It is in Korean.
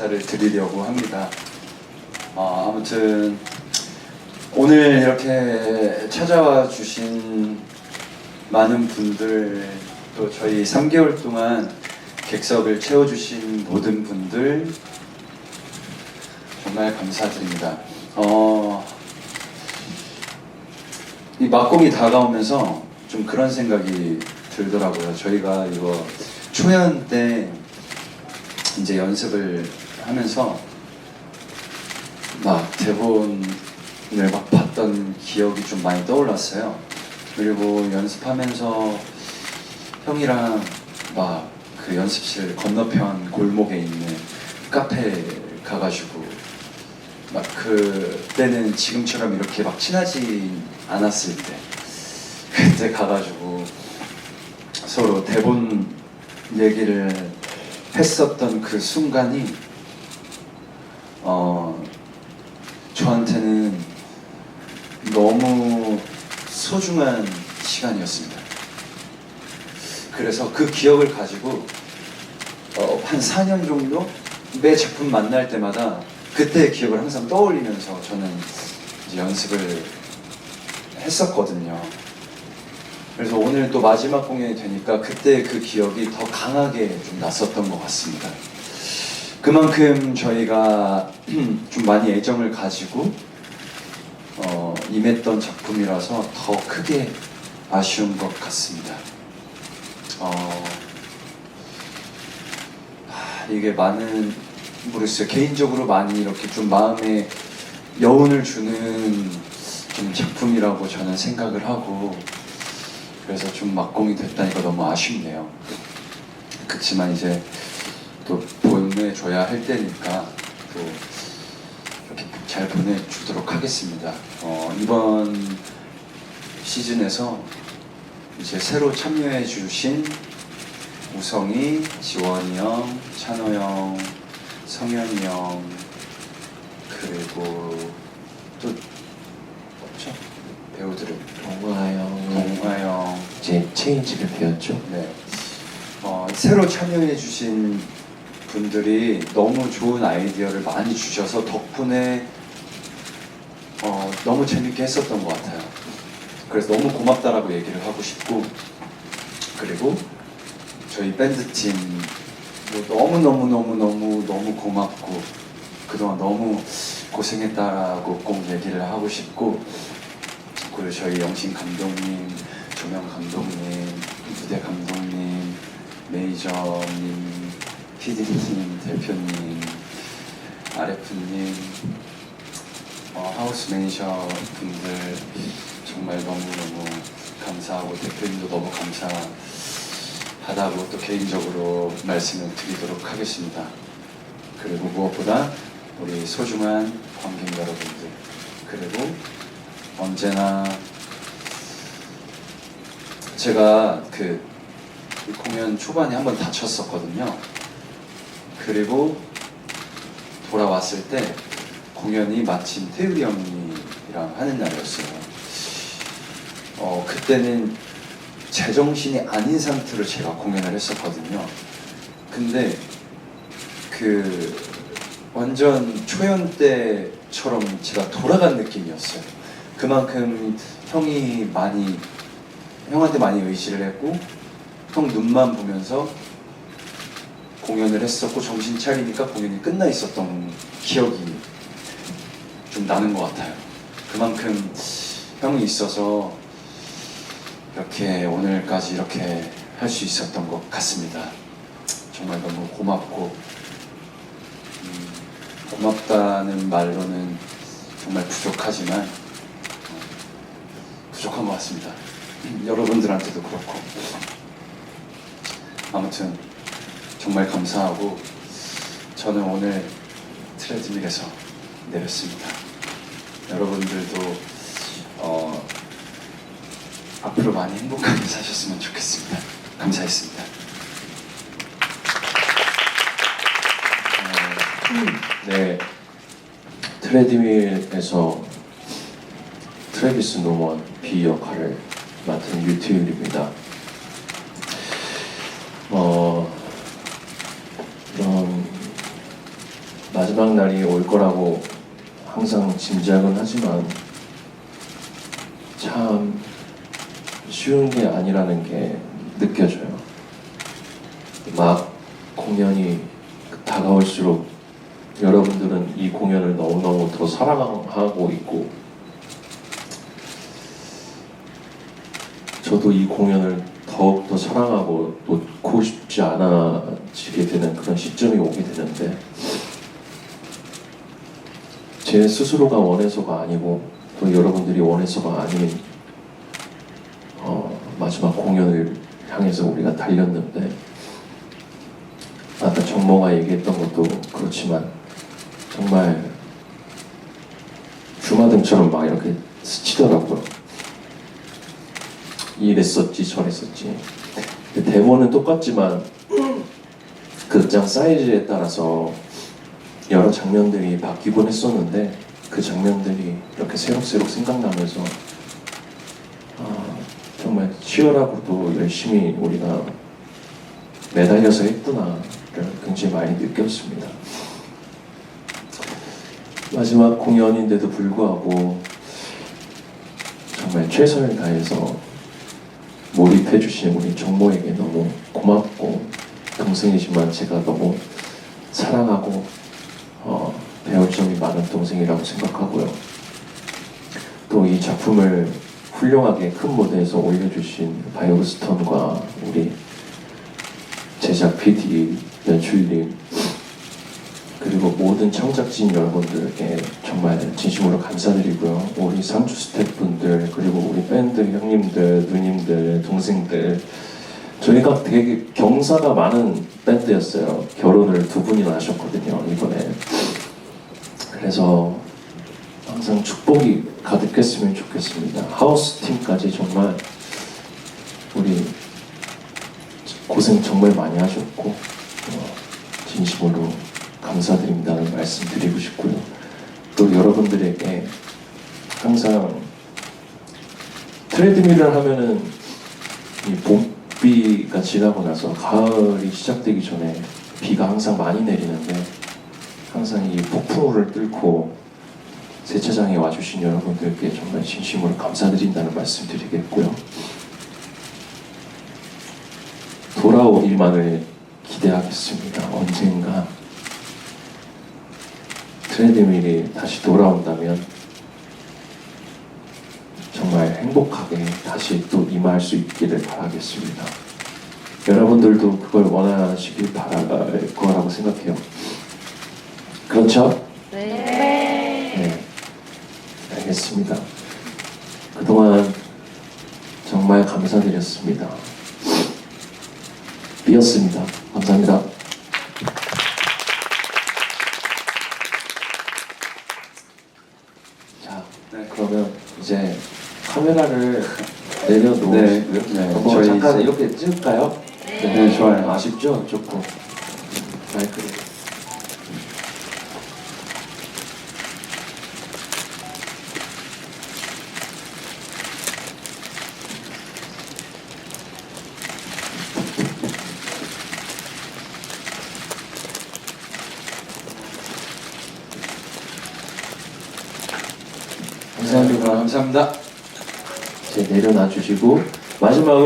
인사를 드리려고 합니다. 어, 아무튼 오늘 이렇게 찾아와 주신 많은 분들 또 저희 3개월 동안 객석을 채워주신 모든 분들 정말 감사드립니다. 어, 이 막공이 다가오면서 좀 그런 생각이 들더라고요. 저희가 이거 초연 때 이제 연습을 하면서 막 대본을 막 봤던 기억이 좀 많이 떠올랐어요. 그리고 연습하면서 형이랑 막 그 연습실 건너편 골목에 있는 카페 가가지고 막 그때는 지금처럼 이렇게 막 친하지 않았을 때 그때 가가지고 서로 대본 얘기를 했었던 그 순간이 어 저한테는 너무 소중한 시간이었습니다. 그래서 그 기억을 가지고 어, 한 4년 정도 매 작품 만날 때마다 그때의 기억을 항상 떠올리면서 저는 연습을 했었거든요. 그래서 오늘 또 마지막 공연이 되니까 그때 그 기억이 더 강하게 좀 났었던 것 같습니다. 그만큼 저희가 좀 많이 애정을 가지고 어, 임했던 작품이라서 더 크게 아쉬운 것 같습니다. 어, 하, 이게 많은 모르겠어요. 개인적으로 많이 이렇게 좀 마음에 여운을 주는 좀 작품이라고 저는 생각을 하고 그래서 좀 막공이 됐다니까 너무 아쉽네요. 그렇지만 이제 또 보내줘야 할 때니까 또 이렇게 잘 보내주도록 하겠습니다. 어, 이번 시즌에서 이제 새로 참여해 주신 우성이, 지원이 형, 찬호 형, 성현이 형 그리고 또 없죠? 배우들은 동화영 동화 형, 이제 체인지를 배웠죠. 네. 어, 새로 참여해 주신 분들이 너무 좋은 아이디어를 많이 주셔서 덕분에 어, 너무 재밌게 했었던 것 같아요. 그래서 너무 고맙다라고 얘기를 하고 싶고 그리고 저희 밴드팀 뭐 너무 너무 너무 너무 너무 고맙고 그동안 너무 고생했다라고 꼭 얘기를 하고 싶고 그리고 저희 영신 감독님, 조명 감독님, 무대 감독님, 메이저님, 피디님, 대표님, 아레프님, 어, 하우스 매니저 분들 정말 너무너무 감사하고 대표님도 너무 감사하다고 또 개인적으로 말씀을 드리도록 하겠습니다. 그리고 무엇보다 우리 소중한 관객 여러분들 그리고 언제나 제가 그 공연 초반에 한번 다쳤었거든요. 그리고 돌아왔을 때 공연이 마침 태율이 형이랑 하는 날이었어요. 어, 그때는 제정신이 아닌 상태로 제가 공연을 했었거든요. 근데 그 완전 초연 때처럼 제가 돌아간 느낌이었어요. 그만큼 형이 많이 형한테 많이 의지를 했고 형 눈만 보면서 공연을 했었고 정신 차리니까 공연이 끝나 있었던 기억이 좀 나는 것 같아요. 그만큼 형이 있어서 이렇게 오늘까지 이렇게 할 수 있었던 것 같습니다. 정말 너무 고맙고 음, 고맙다는 말로는 정말 부족하지만 어, 부족한 것 같습니다. 여러분들한테도 그렇고 아무튼 정말 감사하고 저는 오늘 트레드밀에서 내렸습니다. 여러분들도 어, 앞으로 많이 행복하게 사셨으면 좋겠습니다. 감사했습니다. 네. 트레드밀에서 트래비스 노먼 B 역할을 맡은 유태율입니다. 어, 이런 마지막 날이 올 거라고 항상 짐작은 하지만 참 쉬운 게 아니라는 게 느껴져요. 막 공연이 다가올수록 여러분들은 이 공연을 너무너무 더 사랑하고 있고 저도 이 공연을 더욱더 사랑하고 놓고 싶지 않아지게 되는 그런 시점이 오게 되는데 제 스스로가 원해서가 아니고 또 여러분들이 원해서가 아닌 어, 마지막 공연을 향해서 우리가 달렸는데 아까 정모가 얘기했던 것도 그렇지만 정말 주마등처럼 막 이렇게 스치더라고요. 이랬었지 저랬었지. 대본은 똑같지만 극장 사이즈에 따라서 여러 장면들이 바뀌곤 했었는데 그 장면들이 이렇게 새록새록 생각나면서 아, 정말 치열하고도 열심히 우리가 매달려서 했구나를 굉장히 많이 느꼈습니다. 마지막 공연인데도 불구하고 정말 최선을 다해서 몰입해주신 우리 정모에게 너무 고맙고 동생이지만 제가 너무 사랑하고 어, 점이 많은 동생이라고 생각하고요. 또 이 작품을 훌륭하게 큰 무대에서 올려주신 바이오스톤과 우리 제작 PD, 연출님 그리고 모든 창작진 여러분들께 정말 진심으로 감사드리고요. 우리 상주 스태프분들 그리고 우리 밴드 형님들, 누님들, 동생들 저희가 되게 경사가 많은 밴드였어요. 결혼을 두 분이나 하셨거든요 이번에. 그래서 항상 축복이 가득했으면 좋겠습니다. 하우스 팀까지 정말 우리 고생 정말 많이 하셨고 어, 진심으로 감사드립니다는 말씀 드리고 싶고요. 또 여러분들에게 항상 트레드밀을 하면은 이 봄비가 지나고 나서 가을이 시작되기 전에 비가 항상 많이 내리는데 항상 이 폭풍우를 뚫고 세차장에 와주신 여러분들께 정말 진심으로 감사드린다는 말씀 드리겠고요. 돌아오기만을 기대하겠습니다. 언젠가 트레드밀이 다시 돌아온다면 정말 행복하게 다시 또 임할 수 있기를 바라겠습니다. 여러분들도 그걸 원하시길 바랄 거라고 생각해요. 그렇죠? 네. 알겠습니다. 그동안 정말 감사드렸습니다. 삐었습니다. 감사합니다. 자, 네. 그러면 이제 카메라를 내려놓으시고요. 네, 네, 한번 저희 잠깐 이제- 이렇게 찍을까요? 네, 좋아요. 아쉽죠? 조금. 마이크를. 감사합니다. 감사합니다. 이제 내려놔 주시고 마지막으로